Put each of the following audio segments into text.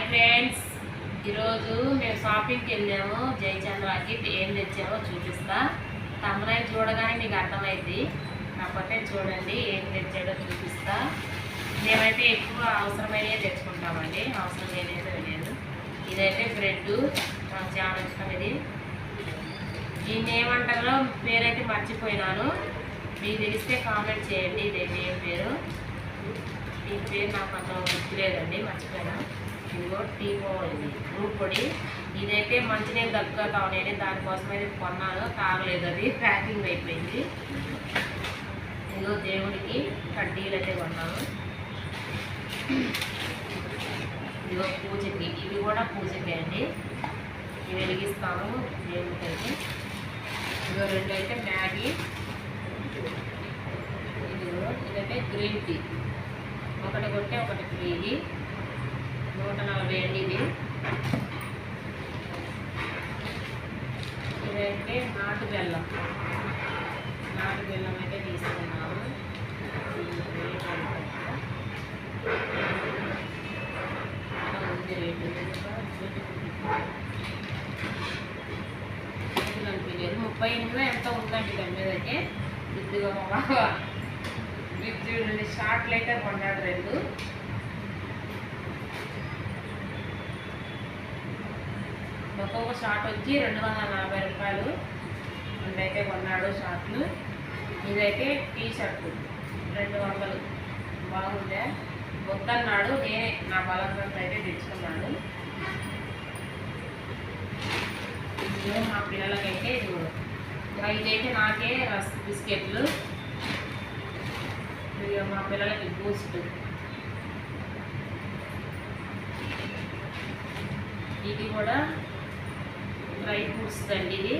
Hi friends. ఈరోజు మేము షాపింగ్కి వెళ్ళాము. జయచంద్రాకి ఏం తెచ్చామో చూపిస్తా. తమ్మునై చూడగానే మీకు అర్థమైంది. కాకపోతే చూడండి ఏం తెచ్చాడో చూపిస్తా. మేమైతే ఎక్కువ అవసరమైనవి తెచ్చుకుంటామండి. అవసరం అవసరమైనది లేదు. ఇదైతే బ్రెడ్. నాకు చాలా ఇష్టం ఇది. దీన్ని ఏమంటారో పేరైతే మర్చిపోయినాను. మీకు తెలిస్తే కామెంట్ చేయండి. ఇది ఏం పేరు? దీని పేరు నాకు అంత గుర్తులేదండి. మర్చిపోయినా. ఒకటి టీ ఇది గ్రూప్ పొడి ఇదైతే మంచినీళ్ళు దగ్గుతా ఉన్నాయి దానికోసం అయితే కొన్నాను తాగలేదు అది. ప్యాకింగ్ అయిపోయింది. ఇదిగో దేవుడికి కడ్డీలు అయితే కొన్నాను. ఇదిగో పూజకి ఇవి కూడా పూజకి అండి. ఇవి వెలిగిస్తాము దేవుడికి అయితే ఇదిగో రెండు అయితే మ్యాగీ. ఇదిగో ఇదైతే గ్రీన్ టీ. ఒకటి కొట్టే ఒకటి ఫ్రీది నూట నలభై అండి ఇది. ఇదైతే నాటు బెల్లం. నాటు బెల్లం అయితే తీసుకున్నాము. ఉంది రేటు రేటు ముప్పై ఎనిమిది ఎంత ఉందండి దాని మీద అయితే విద్యుత్ విద్యుత్ బావ షార్ట్లు అయితే కొన్నాడు రెండు. ఒక్కొక్క షార్ట్ వచ్చి రెండు వందల నలభై రూపాయలు రెండైతే కొన్నాడు షార్ట్లు ఇదైతే టీ షర్ట్ రెండు వందలు బాగుందే వద్దన్నాడు. నేనే నా బలంతో అయితే తెచ్చుకున్నాను ఇదిగో మా పిల్లలకైతే ఇది ఇదైతే నాకే రస్ బిస్కెట్లు. ఇదిగో మా పిల్లలకి బూస్ట్. ఇది కూడా డ్రై ఫ్రూట్స్ అండి ఇది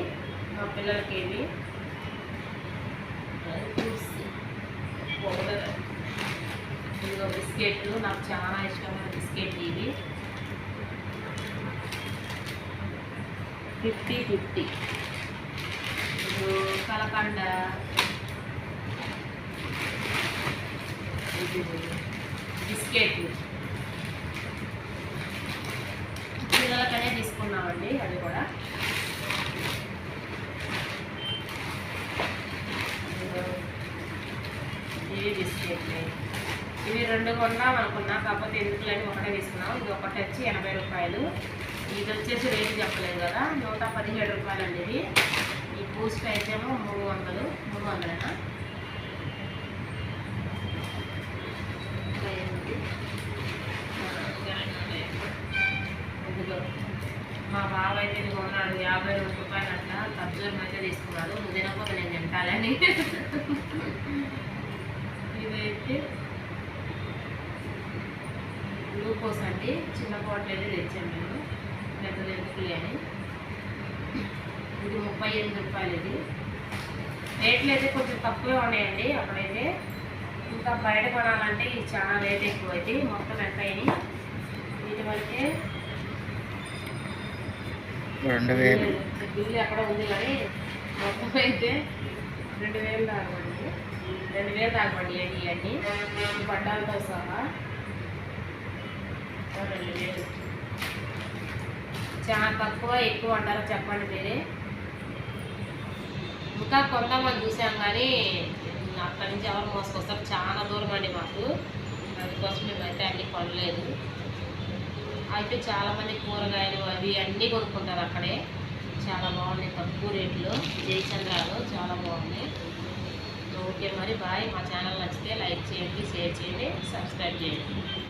మా పిల్లలకి ఇవి డ్రై ఫ్రూట్స్. పౌడర్. ఇదిగో బిస్కెట్లు. నాకు చాలా ఇష్టమైన బిస్కెట్ ఇవి. Fifty fifty. ఇప్పుడు కలకండ. ఇది బిస్కెట్లు. తీసుకున్నామండి అది కూడా. ఇవి బిస్కెట్లు. ఇవి రెండు కొన్నాం అనుకున్నాం కాకపోతే ఎందుకులని ఒకటే తీసుకున్నాం. ఇది ఒకటి వచ్చి ఎనభై రూపాయలు. ఇది వచ్చేసి రేటు చెప్పలేదు కదా నూట పదిహేడు రూపాయలు అండి ఇది. ఈ బూస్ట్ అయితేమో మూడు వందలు మూడు వందలేనా ఇదిగో మా బావ అయితే కొన్నాడు యాభై రెండు రూపాయలు అట్లా ఖర్జూరం అయితే తీసుకున్నాడు. తినకపోతే నేను తింటాలని ఇదైతే గ్లూకోస్ అండి. చిన్న బాటిల్ అయితే తెచ్చాను నేను పెద్దది ఎందుకులే అని. ఇది ముప్పై ఎనిమిది రూపాయలు ఇది. రేట్లు అయితే కొంచెం తక్కువే ఉన్నాయండి అప్పుడైతే. ఇంకా బయట కొనాలంటే ఇది చాలా రేట్ ఎక్కువ అయితే మొత్తం ఎంత అయినాయి? వీటి వరకే రెండు వేలు. బిల్లు ఎక్కడ ఉంది కానీ మొత్తం అయితే రెండు వేలు తాగబండి రెండు వేలు తాగబండి అండి ఇవన్నీ ఈ సహా రెండు వేలు చాలా తక్కువ ఎక్కువ అంటారో చెప్పండి మీరే ఇంకా కొంతమంది చూసాం కానీ అక్కడి నుంచి ఎవరు మోసుకొస్తారు? చాలా దూరం అండి మాకు. అందుకోసం మేమైతే అన్ని కొనలేదు అయితే చాలామంది కూరగాయలు అవి అన్నీ కొనుక్కుంటారు అక్కడే. చాలా బాగున్నాయి తక్కువ రేట్లో. జయచంద్రాలు చాలా బాగున్నాయి. ఓకే మరి బాయ్. మా ఛానల్ నచ్చితే లైక్ చేయండి షేర్ చేయండి సబ్స్క్రైబ్ చేయండి.